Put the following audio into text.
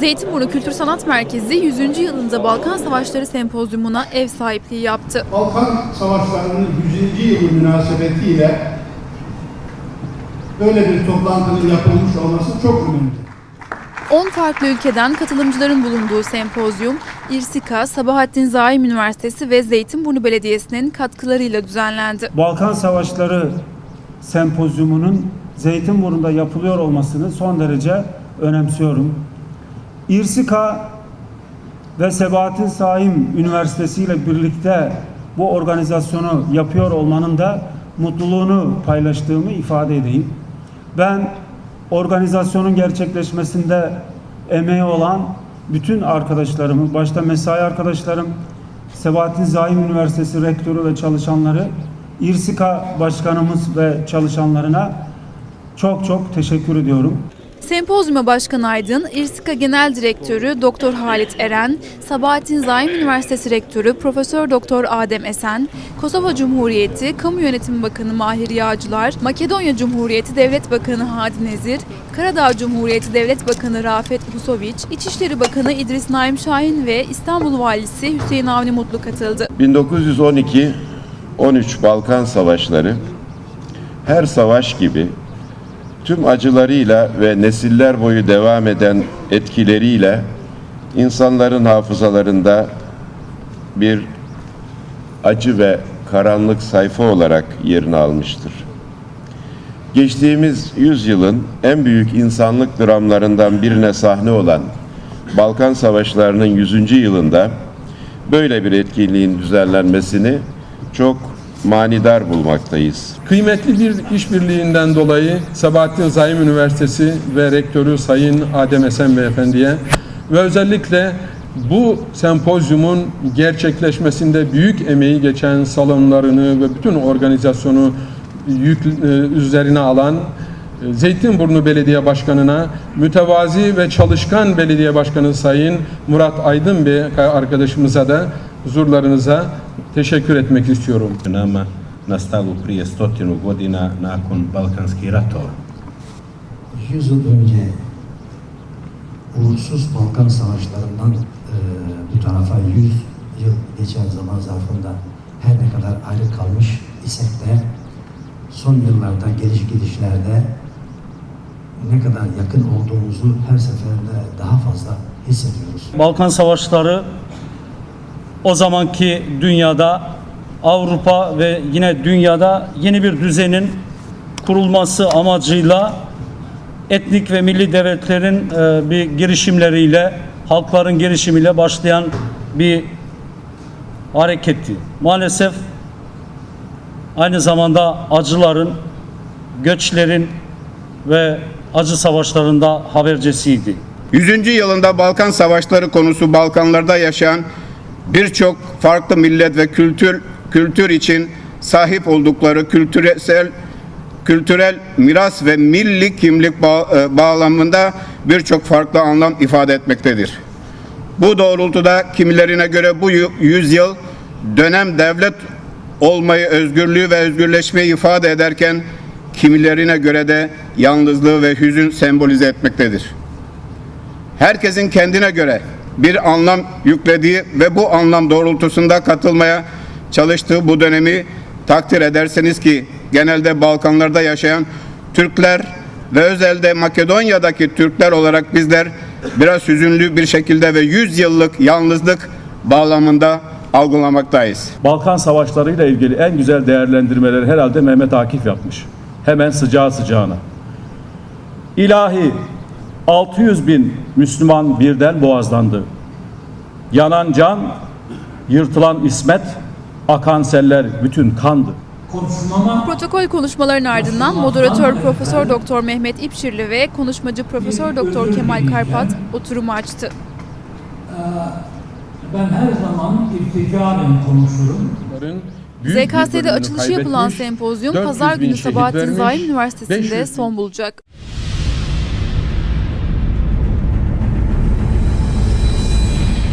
Zeytinburnu Kültür Sanat Merkezi 100. yılında Balkan Savaşları Sempozyumuna ev sahipliği yaptı. Balkan Savaşları'nın 100. yılı münasebetiyle böyle bir toplantının yapılmış olması çok önemli. 10 farklı ülkeden katılımcıların bulunduğu sempozyum, İrsika, Sabahattin Zaim Üniversitesi ve Zeytinburnu Belediyesi'nin katkılarıyla düzenlendi. Balkan Savaşları Sempozyumu'nun Zeytinburnu'nda yapılıyor olmasını son derece önemsiyorum. İrsika ve Sebahattin Saim Üniversitesi ile birlikte bu organizasyonu yapıyor olmanın da mutluluğunu paylaştığımı ifade edeyim. Ben organizasyonun gerçekleşmesinde emeği olan bütün arkadaşlarımı, başta mesai arkadaşlarım, Sebahattin Zaim Üniversitesi rektörü ve çalışanları, İrsika başkanımız ve çalışanlarına çok çok teşekkür ediyorum. Sempozyuma Başkan Aydın, İrsika Genel Direktörü Doktor Halit Eren, Sabahattin Zaim Üniversitesi Rektörü Profesör Doktor Adem Esen, Kosova Cumhuriyeti Kamu Yönetimi Bakanı Mahir Yağcılar, Makedonya Cumhuriyeti Devlet Bakanı Hadi Nezir, Karadağ Cumhuriyeti Devlet Bakanı Rafet Husoviç, İçişleri Bakanı İdris Naim Şahin ve İstanbul Valisi Hüseyin Avni Mutlu katıldı. 1912-13 Balkan Savaşları her savaş gibi tüm acılarıyla ve nesiller boyu devam eden etkileriyle insanların hafızalarında bir acı ve karanlık sayfa olarak yerini almıştır. Geçtiğimiz yüzyılın en büyük insanlık dramlarından birine sahne olan Balkan Savaşları'nın 100. yılında böyle bir etkinliğin düzenlenmesini çok manidar bulmaktayız. Kıymetli bir işbirliğinden dolayı Sabahattin Zaim Üniversitesi ve Rektörü Sayın Adem Esen Beyefendi'ye ve özellikle bu sempozyumun gerçekleşmesinde büyük emeği geçen salonlarını ve bütün organizasyonu yük, e, üzerine alan e, Zeytinburnu Belediye Başkanı'na, mütevazi ve çalışkan belediye başkanı Sayın Murat Aydın Bey arkadaşımıza da huzurlarınıza teşekkür etmek istiyorum. nama nastalu prije stotinu godina nakon Balkanskih ratova. 100 yıl önce uğursuz Balkan Savaşları'ndan e, bu tarafa 100 yıl geçen zaman zarfında her ne kadar ayrı kalmış isek de son yıllarda geliş gidişlerde ne kadar yakın olduğumuzu her seferinde daha fazla hissediyoruz. Balkan Savaşları o zamanki dünyada Avrupa ve yine dünyada yeni bir düzenin kurulması amacıyla etnik ve milli devletlerin e, bir girişimleriyle, halkların girişimiyle başlayan bir hareketti. Maalesef aynı zamanda acıların, göçlerin ve acı savaşlarında habercesiydi. 100. yılında Balkan Savaşları konusu Balkanlarda yaşayan birçok farklı millet ve kültür kültür için sahip oldukları kültürel kültürel miras ve milli kimlik e, bağlamında birçok farklı anlam ifade etmektedir. Bu doğrultuda kimilerine göre bu yüzyıl dönem devlet olmayı, özgürlüğü ve özgürleşmeyi ifade ederken kimilerine göre de yalnızlığı ve hüzün sembolize etmektedir. Herkesin kendine göre bir anlam yüklediği ve bu anlam doğrultusunda katılmaya çalıştığı bu dönemi takdir ederseniz ki genelde Balkanlarda yaşayan Türkler ve özelde Makedonya'daki Türkler olarak bizler biraz hüzünlü bir şekilde ve 100 yıllık yalnızlık bağlamında algılamaktayız. Balkan Savaşları ile ilgili en güzel değerlendirmeleri herhalde Mehmet Akif yapmış. Hemen sıcağı sıcağına. İlahi 600 bin Müslüman birden boğazlandı. Yanan can, yırtılan ismet, akan seller bütün kandı. Protokol konuşmaların ardından moderatör Profesör Doktor Mehmet İpşirli ve konuşmacı Profesör Doktor Kemal Karpat oturumu açtı. Ben her zaman irticalen konuşurum. ZKS'de açılışı yapılan sempozyum 400 pazar günü Sabahattin 500 Üniversitesi'nde son bulacak.